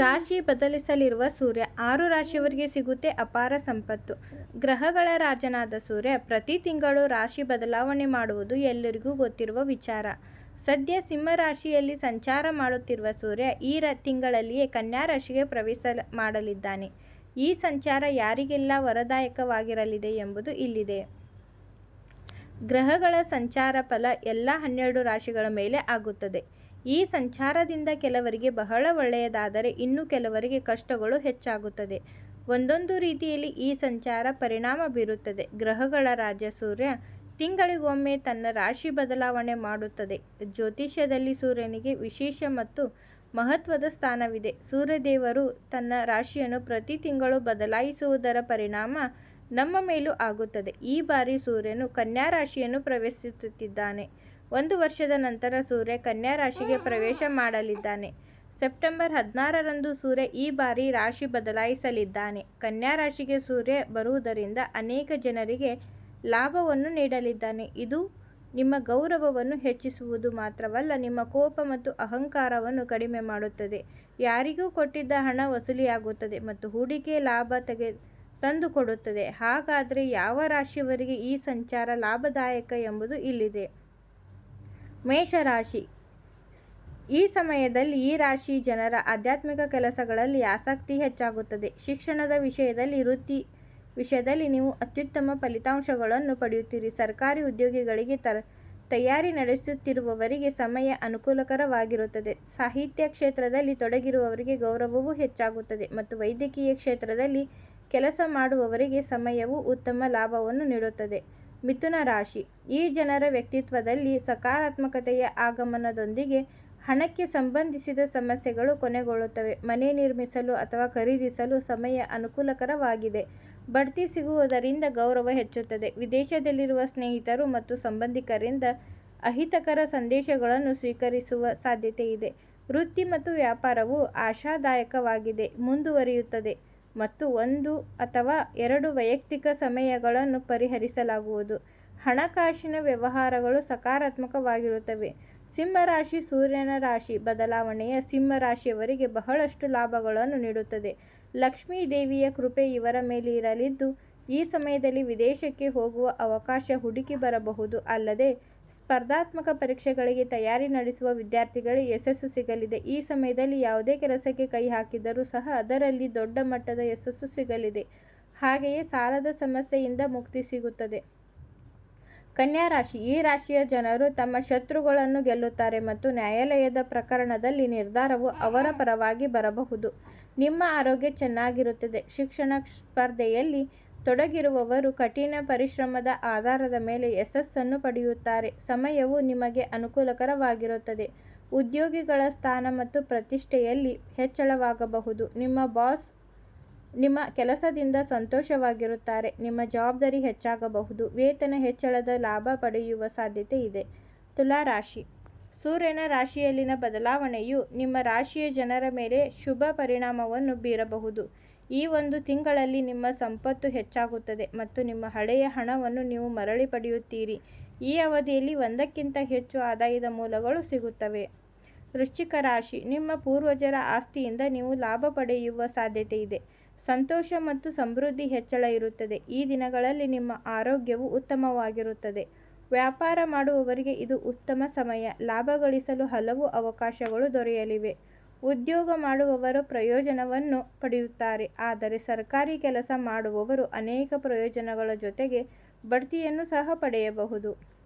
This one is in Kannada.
ರಾಶಿ ಬದಲಿಸಲಿರುವ ಸೂರ್ಯ ಆರು ರಾಶಿಯವರಿಗೆ ಸಿಗುತ್ತೆ ಅಪಾರ ಸಂಪತ್ತು. ಗ್ರಹಗಳ ರಾಜನಾದ ಸೂರ್ಯ ಪ್ರತಿ ತಿಂಗಳು ರಾಶಿ ಬದಲಾವಣೆ ಮಾಡುವುದು ಎಲ್ಲರಿಗೂ ಗೊತ್ತಿರುವ ವಿಚಾರ. ಸದ್ಯ ಸಿಂಹ ರಾಶಿಯಲ್ಲಿ ಸಂಚಾರ ಮಾಡುತ್ತಿರುವ ಸೂರ್ಯ ಈ ರ ತಿಂಗಳಲ್ಲಿಯೇ ಕನ್ಯಾ ರಾಶಿಗೆ ಪ್ರವೇಶ ಮಾಡಲಿದ್ದಾನೆ. ಈ ಸಂಚಾರ ಯಾರಿಗೆಲ್ಲ ವರದಾಯಕವಾಗಿರಲಿದೆ ಎಂಬುದು ಇಲ್ಲಿದೆ. ಗ್ರಹಗಳ ಸಂಚಾರ ಫಲ ಎಲ್ಲ ಹನ್ನೆರಡು ರಾಶಿಗಳ ಮೇಲೆ ಆಗುತ್ತದೆ. ಈ ಸಂಚಾರದಿಂದ ಕೆಲವರಿಗೆ ಬಹಳ ಒಳ್ಳೆಯದಾದರೆ ಇನ್ನು ಕೆಲವರಿಗೆ ಕಷ್ಟಗಳು ಹೆಚ್ಚಾಗುತ್ತದೆ. ಒಂದೊಂದು ರೀತಿಯಲ್ಲಿ ಈ ಸಂಚಾರ ಪರಿಣಾಮ ಬೀರುತ್ತದೆ. ಗ್ರಹಗಳ ರಾಜ ಸೂರ್ಯ ತಿಂಗಳಿಗೊಮ್ಮೆ ತನ್ನ ರಾಶಿ ಬದಲಾವಣೆ ಮಾಡುತ್ತದೆ. ಜ್ಯೋತಿಷ್ಯದಲ್ಲಿ ಸೂರ್ಯನಿಗೆ ವಿಶೇಷ ಮತ್ತು ಮಹತ್ವದ ಸ್ಥಾನವಿದೆ. ಸೂರ್ಯದೇವರು ತನ್ನ ರಾಶಿಯನ್ನು ಪ್ರತಿ ತಿಂಗಳು ಬದಲಾಯಿಸುವುದರ ಪರಿಣಾಮ ನಮ್ಮ ಮೇಲೂ ಆಗುತ್ತದೆ. ಈ ಬಾರಿ ಸೂರ್ಯನು ಕನ್ಯಾ ರಾಶಿಯನ್ನು ಪ್ರವೇಶಿಸುತ್ತಿದ್ದಾನೆ. ಒಂದು ವರ್ಷದ ನಂತರ ಸೂರ್ಯ ಕನ್ಯಾ ರಾಶಿಗೆ ಪ್ರವೇಶ ಮಾಡಲಿದ್ದಾನೆ. ಸೆಪ್ಟೆಂಬರ್ ಹದಿನಾರರಂದು ಸೂರ್ಯ ಈ ಬಾರಿ ರಾಶಿ ಬದಲಾಯಿಸಲಿದ್ದಾನೆ. ಕನ್ಯಾ ರಾಶಿಗೆ ಸೂರ್ಯ ಬರುವುದರಿಂದ ಅನೇಕ ಜನರಿಗೆ ಲಾಭವನ್ನು ನೀಡಲಿದ್ದಾನೆ. ಇದು ನಿಮ್ಮ ಗೌರವವನ್ನು ಹೆಚ್ಚಿಸುವುದು ಮಾತ್ರವಲ್ಲ, ನಿಮ್ಮ ಕೋಪ ಮತ್ತು ಅಹಂಕಾರವನ್ನು ಕಡಿಮೆ ಮಾಡುತ್ತದೆ. ಯಾರಿಗೂ ಕೊಟ್ಟಿದ್ದ ಹಣ ವಸೂಲಿಯಾಗುತ್ತದೆ ಮತ್ತು ಹೂಡಿಕೆ ಲಾಭ ತೆಗೆ ತಂದುಕೊಡುತ್ತದೆ. ಹಾಗಾದರೆ ಯಾವ ರಾಶಿಯವರಿಗೆ ಈ ಸಂಚಾರ ಲಾಭದಾಯಕ ಎಂಬುದು ಇಲ್ಲಿದೆ. ಮೇಷರಾಶಿ. ಈ ಸಮಯದಲ್ಲಿ ಈ ರಾಶಿ ಜನರ ಆಧ್ಯಾತ್ಮಿಕ ಕೆಲಸಗಳಲ್ಲಿ ಆಸಕ್ತಿ ಹೆಚ್ಚಾಗುತ್ತದೆ. ಶಿಕ್ಷಣದ ವಿಷಯದಲ್ಲಿ, ವೃತ್ತಿ ವಿಷಯದಲ್ಲಿ ನೀವು ಅತ್ಯುತ್ತಮ ಫಲಿತಾಂಶಗಳನ್ನು ಪಡೆಯುತ್ತೀರಿ. ಸರ್ಕಾರಿ ಉದ್ಯೋಗಿಗಳಿಗೆ ತರ ತಯಾರಿ ನಡೆಸುತ್ತಿರುವವರಿಗೆ ಸಮಯ ಅನುಕೂಲಕರವಾಗಿರುತ್ತದೆ. ಸಾಹಿತ್ಯ ಕ್ಷೇತ್ರದಲ್ಲಿ ತೊಡಗಿರುವವರಿಗೆ ಗೌರವವೂ ಹೆಚ್ಚಾಗುತ್ತದೆ ಮತ್ತು ವೈದ್ಯಕೀಯ ಕ್ಷೇತ್ರದಲ್ಲಿ ಕೆಲಸ ಮಾಡುವವರಿಗೆ ಸಮಯವು ಉತ್ತಮ ಲಾಭವನ್ನು ನೀಡುತ್ತದೆ. ಮಿಥುನ ರಾಶಿ. ಈ ಜನರ ವ್ಯಕ್ತಿತ್ವದಲ್ಲಿ ಸಕಾರಾತ್ಮಕತೆಯ ಆಗಮನದೊಂದಿಗೆ ಹಣಕ್ಕೆ ಸಂಬಂಧಿಸಿದ ಸಮಸ್ಯೆಗಳು ಕೊನೆಗೊಳ್ಳುತ್ತವೆ. ಮನೆ ನಿರ್ಮಿಸಲು ಅಥವಾ ಖರೀದಿಸಲು ಸಮಯ ಅನುಕೂಲಕರವಾಗಿದೆ. ಬಡ್ತಿ ಸಿಗುವುದರಿಂದ ಗೌರವ ಹೆಚ್ಚುತ್ತದೆ. ವಿದೇಶದಲ್ಲಿರುವ ಸ್ನೇಹಿತರು ಮತ್ತು ಸಂಬಂಧಿಕರಿಂದ ಅಹಿತಕರ ಸಂದೇಶಗಳನ್ನು ಸ್ವೀಕರಿಸುವ ಸಾಧ್ಯತೆ ಇದೆ ವೃತ್ತಿ ಮತ್ತು ವ್ಯಾಪಾರವು ಆಶಾದಾಯಕವಾಗಿದೆ. ಮುಂದುವರಿಯುತ್ತದೆ. ಮತ್ತು ಒಂದು ಅಥವಾ ಎರಡು ವೈಯಕ್ತಿಕ ಸಮಯಗಳನ್ನು ಪರಿಹರಿಸಲಾಗುವುದು. ಹಣಕಾಸಿನ ವ್ಯವಹಾರಗಳು ಸಕಾರಾತ್ಮಕವಾಗಿರುತ್ತವೆ. ಸಿಂಹರಾಶಿ ಸೂರ್ಯನ ರಾಶಿ ಬದಲಾವಣೆಯ ಸಿಂಹ ರಾಶಿಯವರಿಗೆ ಬಹಳಷ್ಟು ಲಾಭಗಳನ್ನು ನೀಡುತ್ತದೆ. ಲಕ್ಷ್ಮೀ ದೇವಿಯ ಕೃಪೆ ಇವರ ಮೇಲೆ ಇರಲಿದ್ದು, ಈ ಸಮಯದಲ್ಲಿ ವಿದೇಶಕ್ಕೆ ಹೋಗುವ ಅವಕಾಶ ಹುಡುಕಿ ಬರಬಹುದು. ಅಲ್ಲದೆ ಸ್ಪರ್ಧಾತ್ಮಕ ಪರೀಕ್ಷೆಗಳಿಗೆ ತಯಾರಿ ನಡೆಸುವ ವಿದ್ಯಾರ್ಥಿಗಳಿಗೆ ಯಶಸ್ಸು ಸಿಗಲಿದೆ. ಈ ಸಮಯದಲ್ಲಿ ಯಾವುದೇ ಕೆಲಸಕ್ಕೆ ಕೈ ಹಾಕಿದರೂ ಸಹ ಅದರಲ್ಲಿ ದೊಡ್ಡ ಮಟ್ಟದ ಯಶಸ್ಸು ಸಿಗಲಿದೆ. ಹಾಗೆಯೇ ಸಾಲದ ಸಮಸ್ಯೆಯಿಂದ ಮುಕ್ತಿ ಸಿಗುತ್ತದೆ. ಕನ್ಯಾ ರಾಶಿ. ಈ ರಾಶಿಯ ಜನರು ತಮ್ಮ ಶತ್ರುಗಳನ್ನು ಗೆಲ್ಲುತ್ತಾರೆ ಮತ್ತು ನ್ಯಾಯಾಲಯದ ಪ್ರಕರಣದಲ್ಲಿ ನಿರ್ಧಾರವು ಅವರ ಪರವಾಗಿ ಬರಬಹುದು. ನಿಮ್ಮ ಆರೋಗ್ಯ ಚೆನ್ನಾಗಿರುತ್ತದೆ. ಶಿಕ್ಷಣ ಸ್ಪರ್ಧೆಯಲ್ಲಿ ತೊಡಗಿರುವವರು ಕಠಿಣ ಪರಿಶ್ರಮದ ಆಧಾರದ ಮೇಲೆ ಯಶಸ್ಸನ್ನು ಪಡೆಯುತ್ತಾರೆ. ಸಮಯವು ನಿಮಗೆ ಅನುಕೂಲಕರವಾಗಿರುತ್ತದೆ. ಉದ್ಯೋಗಿಗಳ ಸ್ಥಾನ ಮತ್ತು ಪ್ರತಿಷ್ಠೆಯಲ್ಲಿ ಹೆಚ್ಚಳವಾಗಬಹುದು. ನಿಮ್ಮ ಬಾಸ್ ನಿಮ್ಮ ಕೆಲಸದಿಂದ ಸಂತೋಷವಾಗಿರುತ್ತಾರೆ. ನಿಮ್ಮ ಜವಾಬ್ದಾರಿ ಹೆಚ್ಚಾಗಬಹುದು. ವೇತನ ಹೆಚ್ಚಳದ ಲಾಭ ಪಡೆಯುವ ಸಾಧ್ಯತೆ ಇದೆ. ತುಲಾ ರಾಶಿ. ಸೂರ್ಯನ ರಾಶಿಯಲ್ಲಿನ ಬದಲಾವಣೆಯು ನಿಮ್ಮ ರಾಶಿಯ ಜನರ ಮೇಲೆ ಶುಭ ಪರಿಣಾಮವನ್ನು ಬೀರಬಹುದು. ಈ ಒಂದು ತಿಂಗಳಲ್ಲಿ ನಿಮ್ಮ ಸಂಪತ್ತು ಹೆಚ್ಚಾಗುತ್ತದೆ ಮತ್ತು ನಿಮ್ಮ ಹಳೆಯ ಹಣವನ್ನು ನೀವು ಮರಳಿ ಪಡೆಯುತ್ತೀರಿ. ಈ ಅವಧಿಯಲ್ಲಿ ಒಂದಕ್ಕಿಂತ ಹೆಚ್ಚು ಆದಾಯದ ಮೂಲಗಳು ಸಿಗುತ್ತವೆ. ವೃಶ್ಚಿಕ ರಾಶಿ, ನಿಮ್ಮ ಪೂರ್ವಜರ ಆಸ್ತಿಯಿಂದ ನೀವು ಲಾಭ ಪಡೆಯುವ ಸಾಧ್ಯತೆ ಇದೆ. ಸಂತೋಷ ಮತ್ತು ಸಮೃದ್ಧಿ ಹೆಚ್ಚಳ ಇರುತ್ತದೆ. ಈ ದಿನಗಳಲ್ಲಿ ನಿಮ್ಮ ಆರೋಗ್ಯವು ಉತ್ತಮವಾಗಿರುತ್ತದೆ. ವ್ಯಾಪಾರ ಮಾಡುವವರಿಗೆ ಇದು ಉತ್ತಮ ಸಮಯ. ಲಾಭ ಗಳಿಸಲು ಹಲವು ಅವಕಾಶಗಳು ದೊರೆಯಲಿವೆ. ಉದ್ಯೋಗ ಮಾಡುವವರು ಪ್ರಯೋಜನವನ್ನು ಪಡೆಯುತ್ತಾರೆ. ಆದರೆ ಸರ್ಕಾರಿ ಕೆಲಸ ಮಾಡುವವರು ಅನೇಕ ಪ್ರಯೋಜನಗಳ ಜೊತೆಗೆ ಬಡ್ತಿಯನ್ನು ಸಹ ಪಡೆಯಬಹುದು.